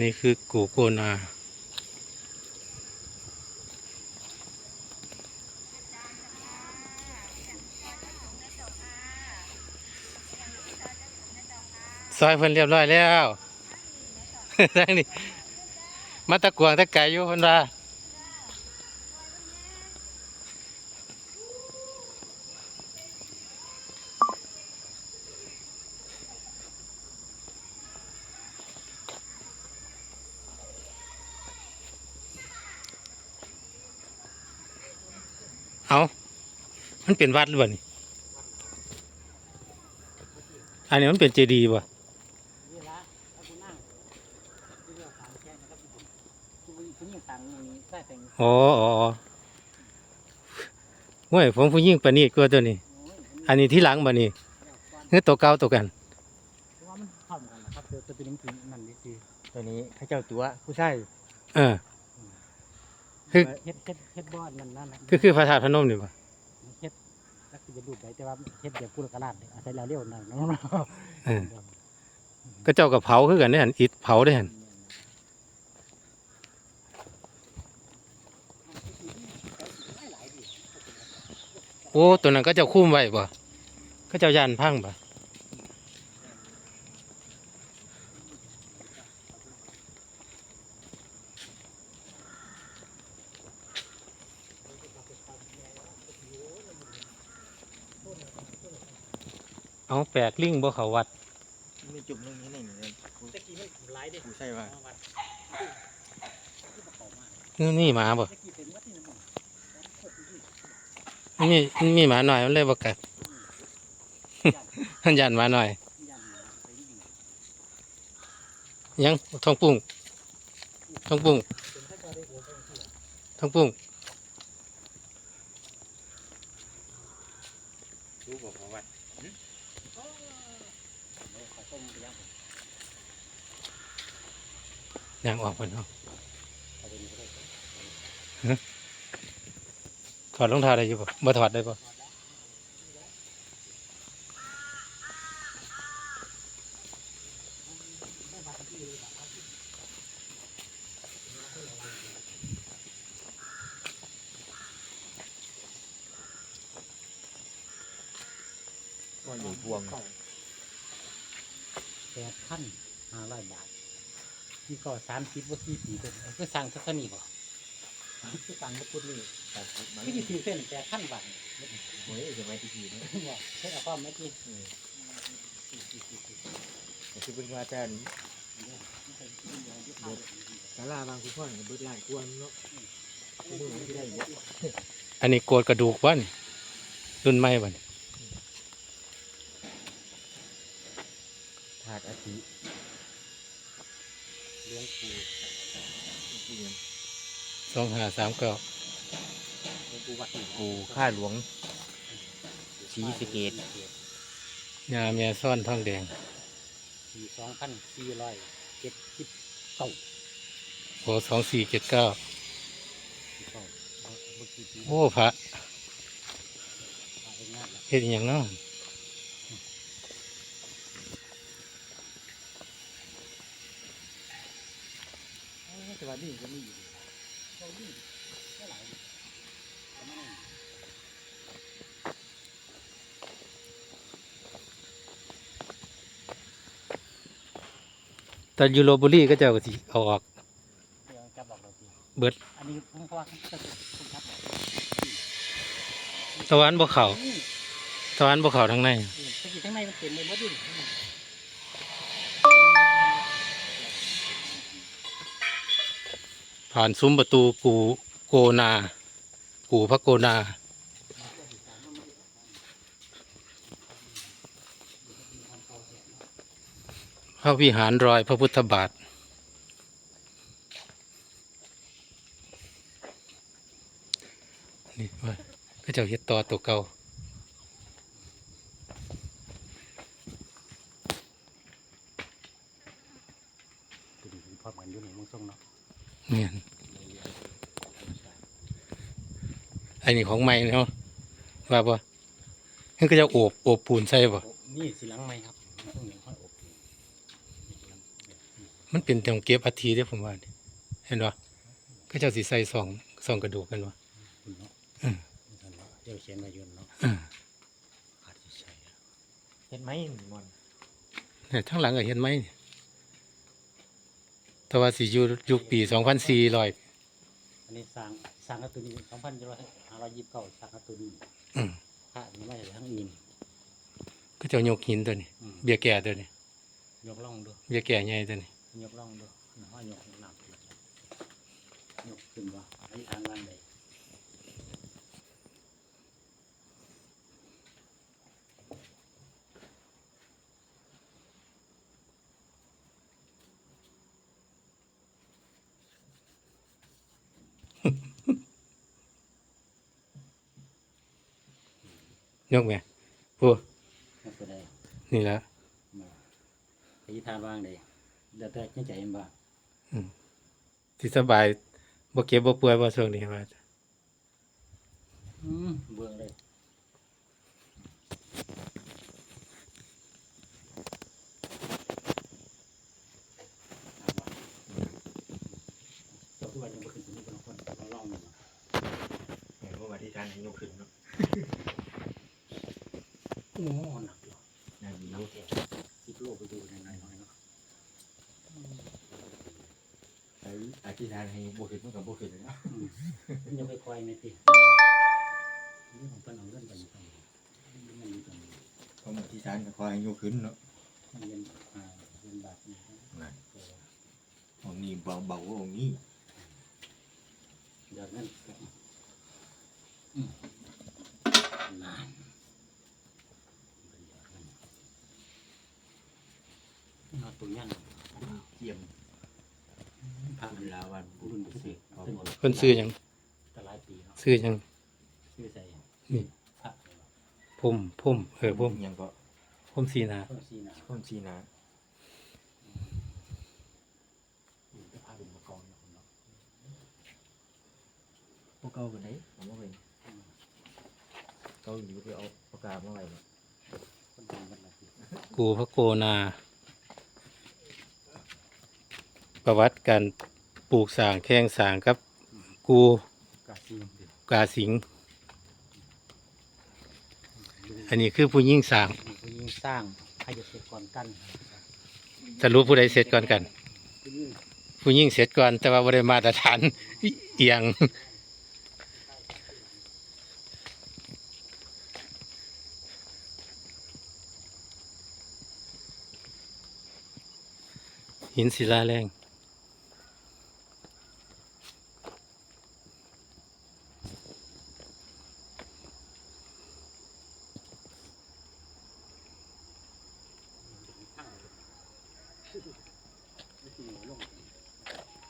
นี่คือกูโกนาซอยเพิ่นเรียบร้อยแล้วทั้งนี้มาตะกวงตะไก่อยู่เพิ่นว่า เอามันเป็นวัดหรือเปล่านี่อันนี้มันเป็นเจดีย์ป่ะนี่ละเอาคุณนั่งที่เรียกสามแค่นะครับคุณคุณคุณยิ่งต่างอย่างนี้ได้แต่งอ๋ออ๋ออ๋อเว้ยผมผู้ยิ่งประณีตกว่าตัวนี้โอ้ยอันนี้ที่หลังบ่นี่เดี๋ยวก่อนคือตัวเก่าตัวกันเพราะว่ามันพร้อมกันนะครับเดี๋ยวจะเป็นน้ำผึ้งนั่นนี่คือตัวนี้ข้าเจ้าตัวผู้ชายเออ คือเฮ็ดเฮ็ดเฮ็ดบอดนั่นนั่นนะคือคือพระธาตุพนมนี่ป่ะเฮ็ดแล้วคือจะรูปได้แต่ว่าเฮ็ดแบบกุลกราชอาศัยแล้วเรียวหน่อยเนาะเออก็เจ้ากับเผาคือกันเนี่ยอิฐเผาได้หันโอ้ตัวนั้นก็เจ้าคุ้มไว้ป่ะก็เจ้ายันพังป่ เอาแปลกลิงบ่เขาวัดมีจุ่มตรงนี้หนึ่งเลยกูตะกี้มันหลายเด้กูใช่ว่าวัดที่ประกอบมานี่นี่หมาบ่ตะกี้เป็นวัดที่น้ำมันนี่มีมีหมาหน่อยมันเลยบ่กัดมันยันหมาหน่อย ยันไปนี่ยังท้องปุ้งท้องปุ้งเป็นข้าเจ้าได้หัวไปที่ท้องปุ้ง รู้บอกว่าวัด ขอต้ มไปยังยางออกเพิ่นเนาะเอาไปนี่ก็ได้ถอดรองเท้าได้อยู่บ่บ่ถอดได้บ่ว่าอยู่พวง แปดพันห้าร้อยบาทนี่ก็สามสิบว่าสี่ปีเป็นก็สั่งสักนี่บ่ก็สั่งมาพุดนี่แต่มันก็ยี่สิบเส้นแปดพันบาทโอ้ยจะไม่ที่ทีนะเนี่ยใช้เอาความไม่กี่แต่คือเป็นว่าแต่นี้สาราบางคุณพ่อเนี่ยเบิดหลายกวนเนาะกูมือมันที่ได้เยอะอันนี้โกดกระดูกบ่นี่รุ่นใหม่บ่นี่าดอาทิเลี้ยงปูกูยังสองห้าสามเก้าเลี้ยงปูวัดนี่กูข้าหลวงศรีสะเกษยาแม่ซ่อนทองแดงสี่สองพันสี่ร้อยเจ็ดสิบเก้าโอ้สองสี่เจ็ดเก้าสิบเก้าเอาเมื่อกี้ปีโอ้พระเอาไปงานละเฮ็ดอหย่างเน แต่ว่านี่ก็มีอยู่เราดีเท่าไหร่ประมาณนั้นยูโรบุรีก็จ้าก็สิเอาออก เดี๋ยวจะบอกเราทีเบิดอันนี้ผมก็ว่าคุณครับตะวันบ่เขานี่ตะวันบ่เขาทางในเออตะกี้ข้งในมันเต็มเลยหมดดิ ผ่านซุ้มประตูกูโกนา กูพระโกนา พระวิหารรอยพระพุทธบาทนี่ว่าก็เจ้าเฮ็ดต่อตัวเก่าตัวนี้พร้อมกันอยู่ในมึงส่งเนาะ เนี่ยอันนี้ของใหม่เนาะว่าบ่นั่นก็จะโอบโอบปูนใส่บ่นี่สิหลังไหมครับต้องเหนียวค่อยอบบมันเป็นตรงเก็บอัฐิเด้อผมว่านี่เห็นบ่ก็เจ้าสิใส่ซองซองกระดูกกันบ่คุณเนาะอืมนั่นเนาะเดี๋ยวเขียนมาอยู่เนาะอืมอาจจะใช่อะเห็นไหมมอนเนี่ยทั้งหลังก็เห็นไหมนี่ แต่ว่าสิอยู่ยุคปี2400อันนี้สร้างสร้างกระตุ้นสองพันยี่ร้อยห้าร้อยยี่สิบเก้าสร้างกระตุ้นอืมพระนี่มาจากทั้งอินก็เจ้ายกหินตัวนี้อืมเบี้ยแก่ตัวนี้ยกล่องดูเบี้ยแก่ใหญ่ตัวนี้ยกล่องดูห้อยยกหนักเลยยกขึ้นว่าไอ้ทางล่างเยยกแม่ผู้นั่นก็ได้นี่ละมาไอ้ทานว่างเลยเดี๋ยวแต่ยังใจเห็นบ้างสิสบายบ่เก็บบ่ป่วยบ่ช่วงนี้ว่า อืมเบื่อเลยตัวที่ว่ายังไม่ขึ้นถึงนี่เป็นคนเราล่องมันเห็นว่ามาที่การให้ยกขึ้น เนาะโอ้หนักอยู่นั่นหนัรู้กแก่สิบโลไปดูในในน้อยเนาะไอ้อธิษฐานให้บวขึ้นมันกับวขึ้นเลยนะอืมมันยังไปคอยไม่ตินี่ของเพิ่นเอาเงินไปไปมันมีตรงนี้เพราะอธิษฐานก็ขอให้ยกขึ้นเนาะมันเงินอ่าเงินบาทนี่นั่นองค์นี้เบาเบาๆองค์นี้เดี๋ยวนั้นอืมนาน เอาตัวยันเยี่ยมพระเวลาวันบุรุ่ญนกุผู้ศเสลกเอาขึ้นหมดเพิ่นซื้อหยังแต่หลายปีเนาะซื้อหยังชื่อใส่นี่พระพุ่มพุ่มเออพุ่มยังก็พุ่มสีนาต้นซีนาต้นชีนาอืมจะพาเป็นมากองเนาะคนเนาะพวกเก่ากันไหนเอามาไว้เก่าอยู่ไปเอาปากกามาไว้เนาะคนทำกันหลายปีกูพระโกนา ประวัติการปลูกสร้างแข่งสร้างกับ กูกาซีเดียวกาสิง อันนี้คือผู้ยิ่งสร้างผู้ยิ่งสร้างให้จะเสร็จก่อนกันสรุปผู้ใดเสร็จก่อนกัน ผู้ยิ่งผู้ยิ่งเสร็จก่อน แต่ว่าบ่ได้มาตรฐานเอียงหินศิลาแรง